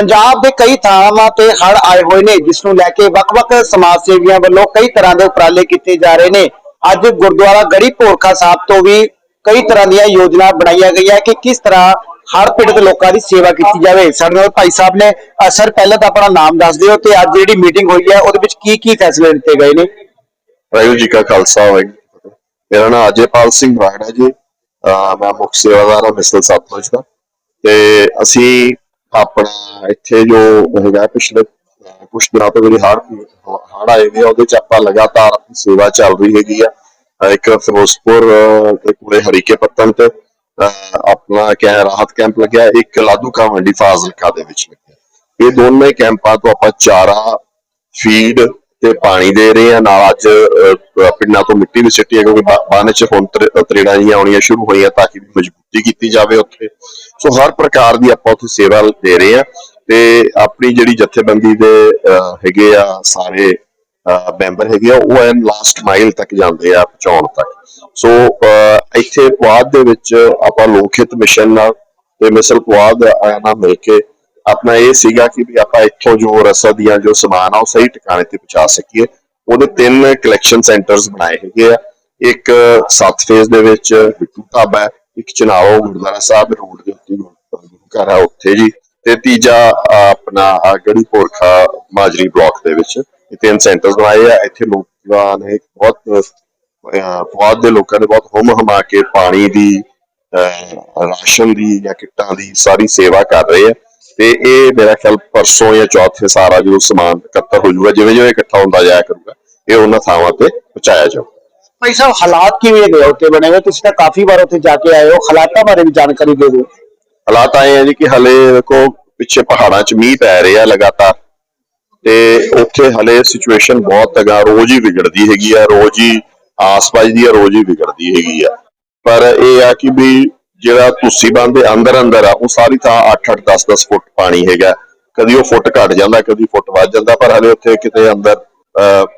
ਪੰਜਾਬ ਦੇ ਕਈ ਥਾਵਾਂ ਤੇ ਹੜ੍ਹ ਆਏ ਹੋਏ ਨੇ, ਜਿਸ ਨੂੰ ਲੈ ਕੇ ਵੱਖ-ਵੱਖ ਸਮਾਜ ਸੇਵੀਆਂ ਵੱਲੋਂ ਕਈ ਤਰ੍ਹਾਂ ਦੇ ਉਪਰਾਲੇ ਕੀਤੇ ਜਾ ਰਹੇ ਨੇ। ਅੱਜ ਗੁਰਦੁਆਰਾ ਗੜੀ ਭੋਰਖਾ ਸਾਹਿਬ ਤੋਂ ਵੀ ਕਈ ਤਰ੍ਹਾਂ ਦੀਆਂ ਯੋਜਨਾ ਬਣਾਈਆਂ ਗਈਆਂ ਕਿ ਕਿਸ ਤਰ੍ਹਾਂ ਹੜ੍ਹ ਪੀੜਤ ਲੋਕਾਂ ਦੀ ਸੇਵਾ ਕੀਤੀ ਜਾਵੇ। ਸਾਡੇ ਨਾਲ ਭਾਈ ਸਾਹਿਬ ਨੇ ਸਰ, ਪਹਿਲਾਂ ਤਾਂ ਆਪਣਾ ਨਾਮ ਦੱਸ ਦਿਓ ਤੇ ਅੱਜ ਜਿਹੜੀ ਮੀਟਿੰਗ ਹੋਈ ਹੈ, ਉਹਦੇ ਵਿੱਚ ਕੀ ਕੀ ਫੈਸਲੇ ਲਿੱਤੇ ਗਏ ਨੇ? ਵਾਹਿਗੁਰੂ ਜੀ ਕਾ ਖਾਲਸਾ, ਵਾਹਿਗੁਰੂ ਜੀ ਕੀ ਫਤਿਹ। ਮੇਰਾ ਨਾਮ ਅਜੇਪਾਲ ਸਿੰਘ ਬਰਾੜ ਜੀ। ਮੈਂ ਮੁੱਖ ਸੇਵਾਦਾਰ ਹਾਂ ਮਿਸਲ ਸਤਲੁਜ ਦਾ। ਤੇ ਅਸੀਂ ਆਪਣਾ ਇੱਥੇ ਜੋ ਹੈਗਾ ਪਿਛਲੇ ਅਹ ਦਿਨਾਂ ਤੋਂ ਜਿਹੜੀ ਹੜ੍ਹ ਹੜ੍ਹ ਆਏ ਨੇ ਉਹਦੇ ਚ ਆਪਾਂ ਲਗਾਤਾਰ ਆਪਣੀ ਸੇਵਾ ਚੱਲ ਰਹੀ ਹੈਗੀ ਆ। ਅਹ ਇੱਕ ਫਿਰੋਜ਼ਪੁਰ ਅਹ, ਤੇ ਪੂਰੇ ਹਰੀਕੇ ਪੱਤਨ ਤੇ ਅਹ, ਆਪਣਾ ਕਿਆ ਰਾਹਤ ਕੈਂਪ ਲੱਗਿਆ ਇੱਕ ਲਾਧੂਕਾ ਮੰਡੀ ਫਾਜ਼ਿਲਕਾ ਦੇ ਵਿੱਚ ਲੱਗਿਆ। ਇਹ ਦੋਨੇ ਕੈਂਪਾਂ ਤੋਂ ਆਪਾਂ ਚਾਰਾ ਫੀਡ ਤੇ ਪਾਣੀ ਦੇ ਰਹੇ ਆ। ਨਾਲ ਅੱਜ ਪਿੰਡਾਂ ਤੋਂ ਮਿੱਟੀ ਵੀ ਸਿੱਟੀ ਹੈ ਕਿਉਂਕਿ ਬਾ- ਚ ਹੁਣ ਤਰੇੜਾਂ ਜੀਆਂ ਆਉਣੀਆਂ ਸ਼ੁਰੂ ਹੋਈਆਂ ਤਾਂ ਕਿ ਮਜ਼ਬੂਤੀ ਕੀਤੀ ਜਾਵੇ ਉੱਥੇ। ਸੋ ਹਰ ਪ੍ਰਕਾਰ ਦੀ ਆਪਾਂ ਉੱਥੇ ਸੇਵਾ ਦੇ ਰਹੇ ਆ ਤੇ ਆਪਣੀ ਜਿਹੜੀ ਜਥੇਬੰਦੀ ਦੇ ਹੈਗੇ ਆ ਸਾਰੇ ਮੈਂਬਰ ਹੈਗੇ ਆ ਉਹ ਐਨ ਲਾਸਟ ਮਾਈਲ ਤੱਕ ਜਾਂਦੇ ਆ ਪਹੁੰਚਾਉਣ ਤੱਕ। ਸੋ ਅਹ, ਇੱਥੇ ਪੁਆਧ ਦੇ ਵਿੱਚ ਆਪਾਂ ਲੋਕ ਹਿੱਤ ਮਿਸ਼ਨ ਨਾਲ ਤੇ ਮਿਸਲ ਪੁਆਧ ਨਾਲ ਮਿਲ ਕੇ ਆਪਣਾ ਇਹ ਸੀਗਾ ਕਿ ਵੀ ਆਪਾਂ ਇੱਥੋਂ ਜੋ ਰਸਦ ਦੀਆਂ ਜੋ ਸਮਾਨ ਆ ਉਹ ਸਹੀ ਟਿਕਾਣੇ ਤੇ ਪਹੁੰਚਾ ਸਕੀਏ। ਉਹਦੇ ਤਿੰਨ ਕਲੈਕਸ਼ਨ ਸੈਂਟਰਸ ਬਣਾਏ ਹੈਗੇ ਆ। ਇੱਕ ਸੱਤ ਫੇਜ਼ ਦੇ ਵਿੱਚ ਬਿੱਟੂ ਢਾਬਾ ਇੱਕ ਚਨਾਓ ਗੁਰਦੁਆਰਾ ਸਾਹਿਬ ਰੋਡ ਦੇ ਉੱਤੇ ਗੁਰੂ ਘਰ ਆ ਉੱਥੇ ਜੀ। ਤੇ ਤੀਜਾ ਆਪਣਾ ਗੜੀ ਪੋਰਖਾ ਮਾਜਰੀ ਬਲਾਕ ਦੇ ਵਿੱਚ ਇਹ ਤਿੰਨ ਸੈਂਟਰਸ ਬਣਾਏ ਆ। ਇੱਥੇ ਲੋਕਾਂ ਨੇ ਬਹੁਤ ਬਹੁਤ ਦੇ ਲੋਕਾਂ ਨੇ ਬਹੁਤ ਹੁਮ ਹਮਾ ਕੇ ਪਾਣੀ ਦੀ ਅਹ, ਰਾਸ਼ਨ ਦੀ ਜਾਂ ਕਿੱਟਾਂ ਦੀ ਸਾਰੀ ਸੇਵਾ ਕਰ ਰਹੇ ਆ। ਤੇ ਇਹ ਮੇਰਾ ਖਿਆਲ ਪਰਸੋਂ ਜਾਂ ਚੌਥੇ ਸਾਰਾ ਜੋ ਸਮਾਨ ਇਕੱਤਰ ਹੋ ਜਾਊਗਾ ਜਿਵੇਂ ਜਿਵੇਂ ਇਕੱਠਾ ਹੁੰਦਾ ਜਾਇਆ ਕਰੂਗਾ ਇਹ ਉਹਨਾਂ ਥਾਵਾਂ ਤੇ ਪਹੁੰਚਾਇਆ ਜਾਊਗਾ ਭਾਈ ਸਾਹਿਬ ਹਾਲਾਤ ਕਿਵੇਂ ਨੇ? ਉੱਥੇ ਬਣੇ ਹੋਏ? ਤੁਸੀਂ ਤਾਂ ਕਾਫੀ ਵਾਰ ਉੱਥੇ ਜਾ ਕੇ ਆਏ ਹੋ। ਹਾਲਾਤਾਂ ਬਾਰੇ ਵੀ ਜਾਣਕਾਰੀ ਦੇ ਦਿਓ। ਹਾਲਾਤ ਆਏ ਆ ਜੀ ਕਿ ਹਲੇ ਵੇਖੋ ਪਿੱਛੇ ਪਹਾੜਾਂ 'ਚ ਮੀਂਹ ਪੈ ਰਿਹਾ ਲਗਾਤਾਰ। ਤੇ ਉੱਥੇ ਹਲੇ ਸਿਚੁਏਸ਼ਨ ਬਹੁਤ ਹੈਗਾ ਰੋਜ਼ ਹੀ ਵਿਗੜਦੀ ਹੈਗੀ ਆ ਰੋਜ਼ ਹੀ ਆਸ-ਪਾਸ ਦੀ ਆ ਰੋਜ਼ ਹੀ ਵਿਗੜਦੀ ਹੈਗੀ ਆ। ਪਰ ਇਹ ਆ ਕਿ ਵੀ ਜਿਹੜਾ ਤੁਸੀਂ ਬੰਦ ਦੇ ਅੰਦਰ ਅੰਦਰ ਆ, ਉਹ ਸਾਰੀ ਥਾਂ 8-8 10-10 ਫੁੱਟ ਪਾਣੀ ਹੈਗਾ। ਕਦੀ ਉਹ ਫੁੱਟ ਘਟ ਜਾਂਦਾ, ਕਦੀ ਫੁੱਟ ਵੱਧ ਜਾਂਦਾ, ਪਰ ਹਲੇ ਉੱਥੇ ਕਿਤੇ ਅੰਦਰ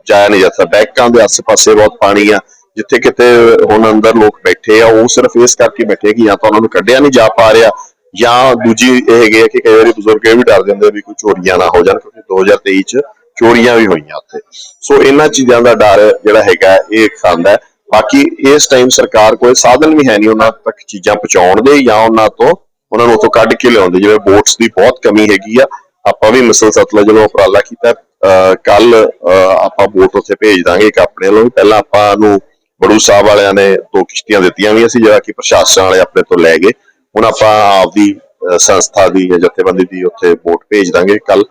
ਜਾਇਆ ਨਹੀਂ ਜਾਂਦਾ ਬੈਕਾਂ ਦੇ ਆਸ-ਪਾਸੇ ਬਹੁਤ ਪਾਣੀ ਆ, ਜਿੱਥੇ ਕਿਤੇ ਹੁਣ ਅੰਦਰ ਲੋਕ ਬੈਠੇ ਆ, ਉਹ ਸਿਰਫ ਇਸ ਕਰਕੇ ਬੈਠੇ ਕਿ ਜਾਂ ਤਾਂ ਉਹਨਾਂ ਨੂੰ ਕੱਢਿਆ ਨਹੀਂ ਜਾ ਪਾ ਰਿਹਾ, ਜਾਂ ਦੂਜੀ ਇਹ ਹੈਗੇ ਆ ਕਿ ਕਈ ਵਾਰੀ ਬਜ਼ੁਰਗ ਇਹ ਵੀ ਡਰ ਜਾਂਦੇ ਵੀ ਕੋਈ ਚੋਰੀਆਂ ਨਾ ਹੋ ਜਾਣ, ਕਿਉਂਕਿ 2023 ਚ ਚੋਰੀਆਂ ਵੀ ਹੋਈਆਂ ਉੱਥੇ। ਸੋ ਇਹਨਾਂ ਚੀਜ਼ਾਂ ਦਾ ਡਰ ਜਿਹੜਾ ਹੈਗਾ, ਇਹ ਖਾਂਦਾ ਬਾਕੀ ਇਸ ਟਾਈਮ ਸਰਕਾਰ ਕੋਲ ਸਾਧਨ ਵੀ ਹੈ ਨਹੀਂ ਉਹਨਾਂ ਤੱਕ ਚੀਜ਼ਾਂ ਪਹੁੰਚਾਉਣ ਦੇ ਜਾਂ ਉਹਨਾਂ ਤੋਂ ਉਹਨਾਂ ਨੂੰ ਉੱਥੋਂ ਕੱਢ ਕੇ ਲਿਆਉਂਦੇ ਜਿਵੇਂ ਬੋਟਸ ਦੀ ਬਹੁਤ ਕਮੀ ਹੈਗੀ ਆ। ਆਪਾਂ ਵੀ ਮਿਸਲ ਸਤਲੁਜ ਨੂੰ ਉਪਰਾਲਾ ਕੀਤਾ। ਕੱਲ ਆਪਾਂ ਬੋਟ ਉੱਥੇ ਭੇਜ ਦਾਂਗੇ ਇੱਕ ਆਪਣੇ ਵੱਲੋਂ। ਪਹਿਲਾਂ ਆਪਾਂ ਨੂੰ ਬੜੂ ਸਾਹਿਬ ਵਾਲਿਆਂ ਨੇ ਦੋ ਕਿਸ਼ਤੀਆਂ ਦਿੱਤੀਆਂ ਵੀ ਸੀ ਜਿਹੜਾ ਕਿ ਪ੍ਰਸ਼ਾਸਨ ਵਾਲੇ ਆਪਣੇ ਤੋਂ ਲੈ ਗਏ। ਹੁਣ ਆਪਾਂ ਆਪਦੀ ਸੰਸਥਾ ਦੀ ਜਾਂ ਜਥੇਬੰਦੀ ਦੀ ਉੱਥੇ ਬੋਟ ਭੇਜ ਦਾਂਗੇ ਕੱਲ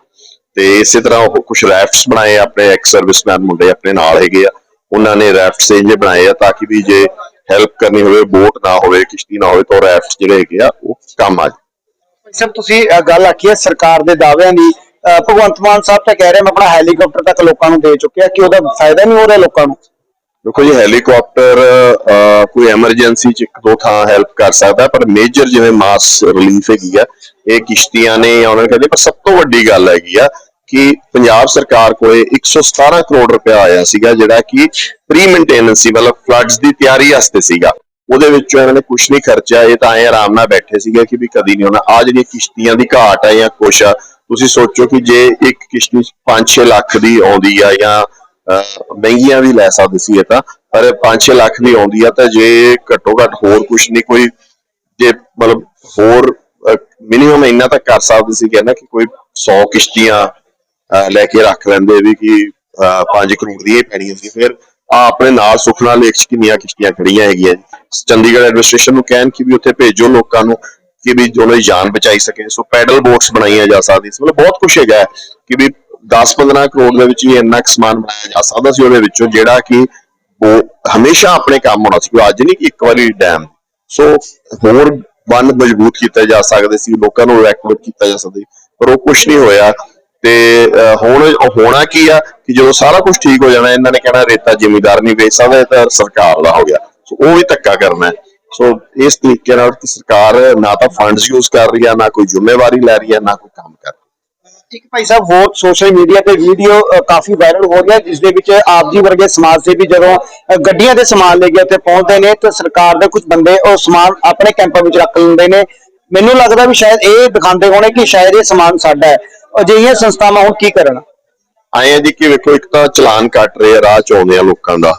ਤੇ ਇਸੇ ਤਰ੍ਹਾਂ ਉਹ ਕੁਝ ਰੈਫਟਸ ਬਣਾਏ ਆਪਣੇ ਐਕਸ ਸਰਵਿਸਮੈਨ ਮੁੰਡੇ ਆਪਣੇ ਨਾਲ ਹੈਗੇ ਆ। ਉਹਨਾਂ ਨੇ ਰੈਫਟਸ ਇੰਜੇ ਬਣਾਏ ਆ ਤਾਂ ਕਿ ਵੀ ਜੇ ਹੈਲਪ ਕਰਨੀ ਹੋਵੇ ਬੋਟ ਨਾ ਹੋਵੇ ਕਿਸ਼ਤੀ ਨਾ ਹੋਵੇ ਤਾਂ ਰੈਫਟਸ ਜਿਹੜੇ ਹੈਗੇ ਆ ਉਹ ਕੰਮ ਆ ਜਾਣ। ਸਰ ਤੁਸੀਂ ਗੱਲ ਆਖੀ ਹੈ ਸਰਕਾਰ ਦੇ ਦਾਅਵਿਆਂ ਦੀ। ਭਗਵੰਤ ਮਾਨ ਸਾਹਿਬ ਤਾਂ ਕਹਿ ਰਹੇ ਮੈਂ ਆਪਣਾ ਹੈਲੀਕਾਪਟਰ ਤੱਕ ਲੋਕਾਂ ਨੂੰ ਦੇ ਚੁੱਕਿਆ। ਕਿ ਉਹਦਾ ਫਾਇਦਾ ਨਹੀਂ ਹੋ ਰਿਹਾ ਲੋਕਾਂ ਨੂੰ? ਦੇਖੋ ਜੀ ਹੈਲੀਕਾਪਟਰ ਕੋਈ ਐਮਰਜੈਂਸੀ ਚ ਇੱਕ ਦੋ ਥਾਂ ਹੈਲਪ ਕਰ ਸਕਦਾ ਪਰ ਮੇਜਰ ਜਿਵੇਂ ਮਾਸ ਰਿਲੀਫ ਹੈਗੀ ਆ ਇਹ ਕਿਸ਼ਤੀਆਂ ਨੇ ਉਹਨਾਂ ਨੇ ਕਹਿੰਦੇ ਪਰ ਸਭ ਤੋਂ ਵੱਡੀ ਗੱਲ ਹੈਗੀ ਆ ਕਿ ਪੰਜਾਬ ਸਰਕਾਰ ਕੋਲੇ 117 ਕਰੋੜ ਰੁਪਇਆ ਆਇਆ ਸੀਗਾ, ਜਿਹੜਾ ਕਿ ਪ੍ਰੀ ਮੇਨਟੇਨੈਂਸ ਸੀ ਮਤਲਬ ਫਲੱਡਸ ਦੀ ਤਿਆਰੀ ਵਾਸਤੇ ਸੀਗਾ। ਉਹਦੇ ਵਿੱਚੋਂ ਇਹਨਾਂ ਨੇ ਕੁਝ ਨਹੀਂ ਖਰਚਿਆ, ਇਹ ਤਾਂ ਐ ਆਰਾਮ ਨਾਲ ਬੈਠੇ ਸੀਗੇ ਕਿ ਵੀ ਕਦੀ ਨਹੀਂ ਹੋਣਾ ਆ ਜਿਹੜੀਆਂ ਕਿਸ਼ਤੀਆਂ ਦੀ ਘਾਟ ਆ ਜਾਂ ਕੁਛ ਆ, ਤੁਸੀਂ ਸੋਚੋ ਕਿ ਜੇ ਇੱਕ ਕਿਸ਼ਤੀ 5-6 ਲੱਖ ਦੀ ਆਉਂਦੀ ਆ ਜਾਂ ਮਹਿੰਗੀਆਂ ਵੀ ਲੈ ਸਕਦੇ ਸੀ ਇਹ ਤਾਂ, ਪਰ 5-6 ਲੱਖ ਦੀ ਆਉਂਦੀ ਆ ਤਾਂ ਜੇ ਘੱਟੋ ਘੱਟ ਹੋਰ ਕੁਝ ਨਹੀਂ ਕੋਈ, ਜੇ ਮਤਲਬ ਹੋਰ ਮਿਨੀਮਮ ਇੰਨਾ ਤਾਂ ਕਰ ਸਕਦੇ ਸੀ ਕਹਿੰਦਾ ਕਿ ਕੋਈ 100 ਕਿਸ਼ਤੀਆਂ ਲੈ ਕੇ ਰੱਖ ਲੈਂਦੇ ਵੀ ਕਿ 5 ਕਰੋੜ ਦੀ ਇਹ ਪੈਣੀ ਹੁੰਦੀ ਫਿਰ ਆ ਆਪਣੇ ਨਾਲ ਸੁਖਨਾ ਲੇਕ ਚ ਕਿੰਨੀਆਂ ਕਿਸ਼ਤੀਆਂ ਖੜੀਆਂ ਹੈਗੀਆਂ। ਚੰਡੀਗੜ੍ਹ ਐਡਮਿਨਿਸਟ੍ਰੇਸ਼ਨ ਨੂੰ ਕਹਿਣ ਕਿ ਵੀ ਉੱਥੇ ਭੇਜੋ ਲੋਕਾਂ ਨੂੰ ਕਿ ਵੀ ਉਹਨਾਂ ਦੀ ਜਾਨ ਬਚਾਈ ਸਕੇ। ਸੋ ਪੈਡਲ ਬੋਟਸ ਬਣਾਈਆਂ ਜਾ ਸਕਦੀਆਂ ਸੀ। ਮਤਲਬ ਬਹੁਤ ਕੁਝ ਹੈਗਾ ਕਿ ਵੀ 10-15 ਕਰੋੜ ਦੇ ਵਿੱਚ ਹੀ ਇੰਨਾ ਕੁ ਸਮਾਨ ਬਣਾਇਆ ਜਾ ਸਕਦਾ ਸੀ ਉਹਦੇ ਵਿੱਚੋਂ, ਜਿਹੜਾ ਕਿ ਉਹ ਹਮੇਸ਼ਾ ਆਪਣੇ ਕੰਮ ਹੋਣਾ ਸੀ। ਅੱਜ ਨਹੀਂ ਕਿ ਇੱਕ ਵਾਰੀ ਡੈਮ ਸੋ ਹੋਰ ਬੰਨ ਮਜ਼ਬੂਤ ਕੀਤੇ ਜਾ ਸਕਦੇ ਸੀ। ਲੋਕਾਂ ਨੂੰ ਇਵੈਕੂਏਟ ਕੀਤਾ ਜਾ ਸਕਦਾ ਪਰ ਉਹ ਕੁਝ ਨਹੀਂ ਹੋਇਆ। ਤੇ ਹੁਣ ਹੋਣਾ ਕੀ ਆ ਕਿ ਜਦੋਂ ਸਾਰਾ ਕੁਝ ਠੀਕ ਹੋ ਜਾਣਾ, ਇਹਨਾਂ ਨੇ ਕਹਿਣਾ ਰੇਤਾ ਜ਼ਿਮੀਦਾਰ ਨਹੀਂ ਵੇਚ ਸਕਦਾ ਤਾਂ ਸਰਕਾਰ ਦਾ ਹੋ ਗਿਆ। ਸੋ ਉਹ ਵੀ ਧੱਕਾ ਕਰਨਾ ਸੋ ਇਸ ਤਰੀਕੇ ਨਾਲ ਸਰਕਾਰ ਨਾ ਤਾਂ ਫੰਡਸ ਯੂਜ਼ ਕਰ ਰਹੀ ਆ, ਨਾ ਕੋਈ ਜ਼ਿੰਮੇਵਾਰੀ ਲੈ ਰਹੀ ਆ, ਨਾ ਕੋਈ ਕੰਮ ਕਰ ਇੱਕ ਭਾਈ ਸਾਹਿਬ, ਹੋਰ ਸੋਸ਼ਲ ਮੀਡੀਆ ਤੇ ਵੀਡੀਓ ਕਾਫੀ ਵਾਇਰਲ ਹੋ ਰਹੀ ਹੈ ਜਿਸ ਦੇ ਵਿੱਚ ਆਪ ਜੀ ਵਰਗੇ ਸਮਾਜ ਸੇਵੀ ਜਦੋਂ ਗੱਡੀਆਂ ਦੇ ਸਮਾਨ ਲੈ ਕੇ ਉੱਥੇ ਪਹੁੰਚਦੇ ਨੇ, ਤੇ ਸਰਕਾਰ ਦੇ ਕੁਝ ਬੰਦੇ ਉਹ ਸਮਾਨ ਆਪਣੇ ਕੈਂਪਾਂ ਵਿੱਚ ਰੱਖ ਲੈਂਦੇ ਨੇ। ਮੈਨੂੰ ਲੱਗਦਾ ਵੀ ਸ਼ਾਇਦ ਇਹ ਦਿਖਾਉਂਦੇ ਹੋਣੇ ਕਿ ਸ਼ਾਇਦ ਇਹ ਸਮਾਨ ਸਾਡਾ ਹੈ। ਅਜਿਹੀਆਂ ਸੰਸਥਾਵਾਂ ਹੁਣ ਕੀ ਕਰਨ? ਆਏ ਆ ਜੀ ਕਿ ਵੇਖੋ, ਇੱਕ ਤਾਂ ਚਲਾਨ ਕੱਟ ਰਹੇ ਆ, ਰਾਹ ਚ ਆਉਂਦੇ ਆ ਲੋਕਾਂ ਦਾ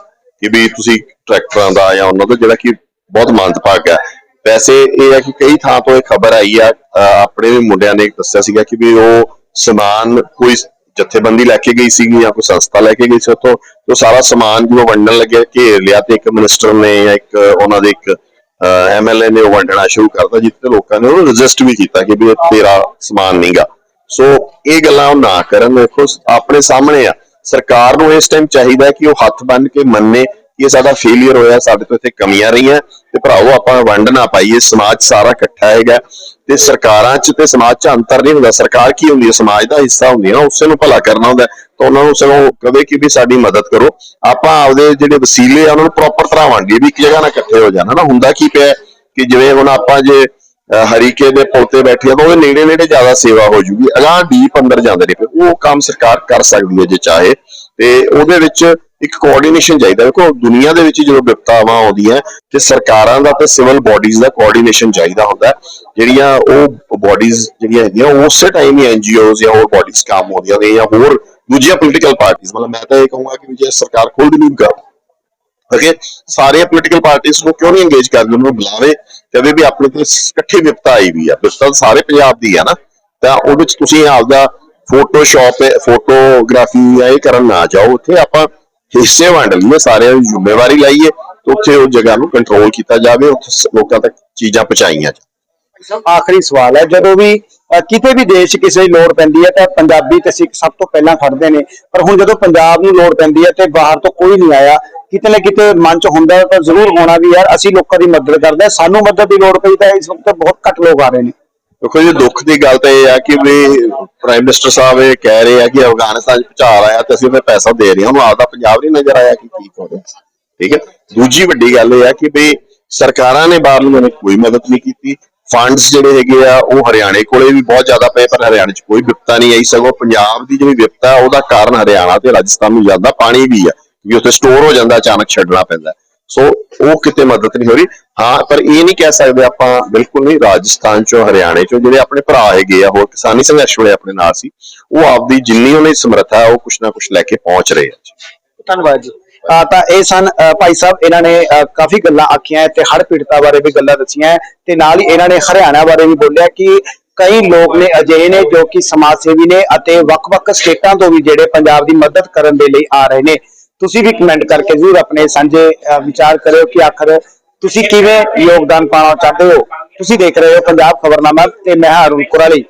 ਕਿ ਵੀ ਤੁਸੀਂ ਟਰੈਕਟਰਾਂ ਦਾ ਜਾਂ ਉਹਨਾਂ ਦਾ ਜਿਹੜਾ ਕਿ ਬਹੁਤ ਮੰਦਭਾਗ ਹੈ। ਵੈਸੇ ਇਹ ਹੈ ਕਿ ਕਈ ਥਾਂ ਤੋਂ ਇਹ ਖਬਰ ਆਈ ਆ ਆਪਣੇ ਵੀ ਮੁੰਡਿਆਂ ਨੇ ਦੱਸਿਆ ਸੀਗਾ ਕਿ ਵੀ ਉਹ ਸਮਾਨ ਕੋਈ ਜਥੇਬੰਦੀ ਲੈ ਕੇ ਗਈ ਸੀਗੀ ਜਾਂ ਕੋਈ ਸੰਸਥਾ ਲੈ ਕੇ ਗਈ ਸੀ ਉੱਥੋਂ। ਉਹ ਸਾਰਾ ਸਮਾਨ ਜਦੋਂ ਵੰਡਣ ਲੱਗੇ, ਘੇਰ ਲਿਆ ਤੇ ਇੱਕ ਮਿਨਿਸਟਰ ਨੇ ਜਾਂ ਇੱਕ ਉਹਨਾਂ ਦੇ ਇੱਕ ਐਮਐਲਏ ਨੇ ਉਹ ਵੰਡਣਾ ਸ਼ੁਰੂ ਕਰਤਾ ਜਿੱਥੇ ਲੋਕਾਂ ਨੇ ਉਹਨੂੰ ਰਜਿਸਟ ਵੀ ਕੀਤਾ ਕਿ ਵੀ ਇਹ ਤੇਰਾ ਸਮਾਨ ਨਹੀਂਗਾ ਸੋ ਇਹ ਗੱਲਾਂ ਉਹ ਨਾ ਕਰਨ, ਦੇਖੋ, ਆਪਣੇ ਸਾਹਮਣੇ ਆ। ਸਰਕਾਰ ਨੂੰ ਇਸ ਟਾਈਮ ਚਾਹੀਦਾ ਕਿ ਉਹ ਹੱਥ ਬੰਨ ਕੇ ਮੰਨੇ ਕਿ ਇਹ ਸਾਡਾ ਫੇਲਿਅਰ ਹੋਇਆ, ਸਾਡੇ ਤੋਂ ਇੱਥੇ ਕਮੀਆਂ ਰਹੀਆਂ ਤੇ ਭਰਾਵੋ ਆਪਾਂ ਵੰਡ ਨਾ ਪਾਈਏ, ਸਮਾਜ ਸਾਰਾ ਇਕੱਠਾ ਹੈਗਾ ਤੇ ਸਰਕਾਰਾਂ 'ਚ ਤੇ ਸਮਾਜ 'ਚ ਅੰਤਰ ਨਹੀਂ ਹੁੰਦਾ, ਸਰਕਾਰ ਕੀ ਹੁੰਦੀ ਹੈ? ਸਮਾਜ ਦਾ ਹਿੱਸਾ ਹੁੰਦੀ ਹੈ ਉਸੇ ਨੂੰ ਭਲਾ ਕਰਨਾ ਹੁੰਦਾ ਤਾਂ ਉਹਨਾਂ ਨੂੰ ਸਗੋਂ ਕਵੇ ਕਿ ਵੀ ਸਾਡੀ ਮਦਦ ਕਰੋ। ਆਪਾਂ ਆਪਦੇ ਜਿਹੜੇ ਵਸੀਲੇ ਆ, ਉਹਨਾਂ ਨੂੰ ਪ੍ਰੋਪਰ ਤਰ੍ਹਾਂ ਵੰਡੀਏ ਵੀ ਇੱਕ ਜਗ੍ਹਾ ਨਾਲ ਇਕੱਠੇ ਹੋ ਜਾਣਾ। ਨਾ ਹੁੰਦਾ ਕੀ ਪਿਆ ਕਿ ਜਿਵੇਂ ਹੁਣ ਆਪਾਂ ਜੇ ਹਰੀਕੇ ਦੇ ਪੁਲ ਬੈਠੇ ਆ, ਤਾਂ ਉਹਦੇ ਨੇੜੇ ਨੇੜੇ ਜ਼ਿਆਦਾ ਸੇਵਾ ਹੋ ਜੂਗੀ। ਅਗਾਂਹ ਡੀਪ ਅੰਦਰ ਜਾਂਦੇ ਨੇ। ਫਿਰ ਉਹ ਕੰਮ ਸਰਕਾਰ ਕਰ ਸਕਦੀ ਹੈ ਜੇ ਚਾਹੇ। ਤੇ ਉਹਦੇ ਵਿੱਚ ਇੱਕ ਕੋਆਰਡੀਨੇਸ਼ਨ ਚਾਹੀਦਾ। ਦੇਖੋ, ਦੁਨੀਆ ਦੇ ਵਿੱਚ ਜਦੋਂ ਵਿਪਤਾਵਾਂ ਆਉਂਦੀਆਂ, ਤੇ ਸਰਕਾਰਾਂ ਦਾ ਤੇ ਸਿਵਲ ਬਾਡੀਜ਼ ਦਾ ਕੋਆਰਡੀਨੇਸ਼ਨ ਚਾਹੀਦਾ ਹੁੰਦਾ। ਜਿਹੜੀਆਂ ਉਹ ਬਾਡੀਜ਼ ਜਿਹੜੀਆਂ ਹੈਗੀਆਂ ਉਸੇ ਟਾਈਮ ਹੀ ਐਨਜੀਓਜ਼ ਜਾਂ ਹੋਰ ਬਾਡੀਜ਼ ਕੰਮ ਆਉਂਦੀਆਂ ਨੇ ਜਾਂ ਹੋਰ ਦੂਜੀਆਂ ਪੋਲੀਟੀਕਲ ਪਾਰਟੀਆਂ ਮਤਲਬ ਮੈਂ ਤਾਂ ਇਹ ਕਹੂੰਗਾ ਕਿ ਜੇ ਸਰਕਾਰ ਖੁਦ ਨਹੀਂ ਕਰ, ਅਗੇ ਸਾਰੇ ਪੋਲੀਟੀਕਲ ਪਾਰਟੀਆਂ ਨੂੰ ਕਿਉਂ ਨਹੀਂ ਇੰਗੇਜ ਕਰਦੇ? ਉਹਨੂੰ ਬੁਲਾਵੇ ਕਦੇ ਵੀ ਆਪਣੇ ਤੇ ਇਕੱਠੀ ਵਿਪਤਾ ਆਈ ਵੀ ਆ। ਵਿਪਤਾ ਸਾਰੇ ਪੰਜਾਬ ਦੀ ਆ ਨਾ। ਤਾਂ ਉਹਦੇ ਵਿੱਚ ਤੁਸੀਂ ਆਪਦਾ ਫੋਟੋਸ਼ਾਪ ਫੋਟੋਗ੍ਰਾਫੀ ਇਹ ਕਰਨ ਨਾ ਜਾਓ, ਉੱਥੇ ਆਪਾਂ ਹਿੱਸੇ ਵੰਡ ਲਈਏ, ਸਾਰਿਆਂ ਦੀ ਜ਼ਿੰਮੇਵਾਰੀ ਲਾਈਏ, ਤੇ ਉੱਥੇ ਉਹ ਜਗ੍ਹਾ ਨੂੰ ਕੰਟਰੋਲ ਕੀਤਾ ਜਾਵੇ, ਉੱਥੇ ਲੋਕਾਂ ਤੱਕ ਚੀਜ਼ਾਂ ਪਹੁੰਚਾਈਆਂ ਜਾਣ। ਆਖਰੀ ਸਵਾਲ ਹੈ, ਜਦੋਂ ਵੀ ਕਿਤੇ ਵੀ ਦੇਸ਼ ਕਿਸੇ ਦੀ ਲੋੜ ਪੈਂਦੀ ਹੈ, ਤਾਂ ਪੰਜਾਬੀ ਤੇ ਸਿੱਖ ਸਭ ਤੋਂ ਪਹਿਲਾਂ ਖੜਦੇ ਨੇ। ਪਰ ਹੁਣ ਜਦੋਂ ਪੰਜਾਬ ਨੂੰ ਲੋੜ ਪੈਂਦੀ ਹੈ ਤੇ ਬਾਹਰ ਤੋਂ ਕੋਈ ਨਹੀਂ ਆਇਆ, ਕਿਤੇ ਨਾ ਕਿਤੇ ਮਨ 'ਚ ਹੁੰਦਾ ਤਾਂ ਜ਼ਰੂਰ ਹੋਣਾ ਵੀ ਯਾਰ, ਅਸੀਂ ਲੋਕਾਂ ਦੀ ਮਦਦ ਕਰਦੇ ਹਾਂ, ਸਾਨੂੰ ਮਦਦ ਦੀ ਲੋੜ ਪਈ ਤਾਂ ਇਸ ਵਕਤ ਬਹੁਤ ਘੱਟ ਲੋਕ ਆ ਰਹੇ ਨੇ। ਦੇਖੋ ਜੀ, ਦੁੱਖ ਦੀ ਗੱਲ ਤਾਂ ਇਹ ਆ ਕਿ ਵੀ ਪ੍ਰਾਈਮ ਮਿਨਿਸਟਰ ਸਾਹਿਬ ਇਹ ਕਹਿ ਰਹੇ ਆ ਕਿ ਅਫਗਾਨਿਸਤਾਨ 'ਚ ਭੁਚਾਲ ਆਇਆ ਤੇ ਅਸੀਂ ਉਹਦੇ ਪੈਸਾ ਦੇ ਰਹੇ ਹਾਂ। ਉਹਨੂੰ ਆਪਦਾ ਪੰਜਾਬ ਨਹੀਂ ਨਜ਼ਰ ਆਇਆ ਕਿ ਕੀ ਹੋ ਰਿਹਾ ਠੀਕ ਹੈ? ਦੂਜੀ ਵੱਡੀ ਗੱਲ ਇਹ ਆ ਕਿ ਵੀ ਸਰਕਾਰਾਂ ਨੇ ਬਾਹਰ ਨੇ ਕੋਈ ਮਦਦ ਨਹੀਂ ਕੀਤੀ। ਫੰਡਸ ਜਿਹੜੇ ਹੈਗੇ ਆ, ਉਹ ਹਰਿਆਣੇ ਕੋਲੇ ਵੀ ਬਹੁਤ ਜ਼ਿਆਦਾ ਪਏ, ਪਰ ਹਰਿਆਣੇ 'ਚ ਕੋਈ ਵਿਪਤਾ ਨਹੀਂ ਆਈ। ਸਗੋਂ ਪੰਜਾਬ ਦੀ ਜਿਹੜੀ ਵਿਪਤਾ, ਉਹਦਾ ਕਾਰਨ ਹਰਿਆਣਾ ਤੇ ਰਾਜਸਥਾਨ ਨੂੰ ਜ਼ਿਆਦਾ ਪਾਣੀ ਵੀ ਆ, ਕਿਉਂਕਿ ਉੱਥੇ ਸਟੋਰ ਹੋ ਜਾਂਦਾ, ਅਚਾਨਕ ਛੱਡਣਾ ਪੈਂਦਾ। ਸੋ ਉਹ ਕਿਤੇ ਮਦਦ ਨਹੀਂ ਹੋ ਰਹੀ। ਹਾਂ, ਪਰ ਇਹ ਨਹੀਂ ਕਹਿ ਸਕਦੇ ਆਪਾਂ, ਬਿਲਕੁਲ ਨਹੀਂ, ਰਾਜਸਥਾਨ ਚੋਂ, ਹਰਿਆਣੇ ਚੋਂ ਜਿਹੜੇ ਆਪਣੇ ਭਰਾ ਹੈਗੇ ਆ, ਹੋਰ ਕਿਸਾਨੀ ਸੰਘਰਸ਼ ਵੇਲੇ ਆਪਣੇ ਨਾਲ ਸੀ, ਉਹ ਆਪਦੀ ਜਿੰਨੀ ਉਹਨੇ ਸਮਰੱਥਾ, ਉਹ ਕੁਛ ਨਾ ਕੁਛ ਲੈ ਕੇ ਪਹੁੰਚ ਰਹੇ ਆ। ਧੰਨਵਾਦ ਜੀ। ਤਾਂ ਇਹ ਸਨ ਭਾਈ ਸਾਹਿਬ, ਇਹਨਾਂ ਨੇ ਕਾਫੀ ਗੱਲਾਂ ਆਖੀਆਂ, ਤੇ ਹੜ੍ਹ ਪੀੜਤਾਂ ਬਾਰੇ ਵੀ ਗੱਲਾਂ ਦੱਸੀਆਂ, ਤੇ ਨਾਲ ਹੀ ਇਹਨਾਂ ਨੇ ਹਰਿਆਣਾ ਬਾਰੇ ਵੀ ਬੋਲਿਆ ਕਿ ਕਈ ਲੋਕ ਨੇ ਅਜਿਹੇ ਨੇ ਜੋ ਕਿ ਸਮਾਜ ਸੇਵੀ ਨੇ ਅਤੇ ਵੱਖ-ਵੱਖ ਸਟੇਟਾਂ ਤੋਂ ਵੀ ਜਿਹੜੇ ਪੰਜਾਬ ਦੀ ਮਦਦ ਕਰਨ ਦੇ ਲਈ ਆ ਰਹੇ ਨੇ। ਤੁਸੀਂ ਵੀ ਕਮੈਂਟ ਕਰਕੇ ਜ਼ਰੂਰ ਆਪਣੇ ਸਾਂਝੇ ਵਿਚਾਰ ਕਰਿਓ ਕਿ ਆਖਰ ਤੁਸੀਂ ਕਿਵੇਂ ਯੋਗਦਾਨ ਪਾਉਣਾ ਚਾਹਦੇ ਹੋ। ਤੁਸੀਂ ਦੇਖ ਰਹੇ ਹੋ ਪੰਜਾਬ ਖਬਰਨਾਮਾ ਤੇ ਮੈਂ ਹਾਂ ਅਰੁਣ ਕੁਰਾਲੀ।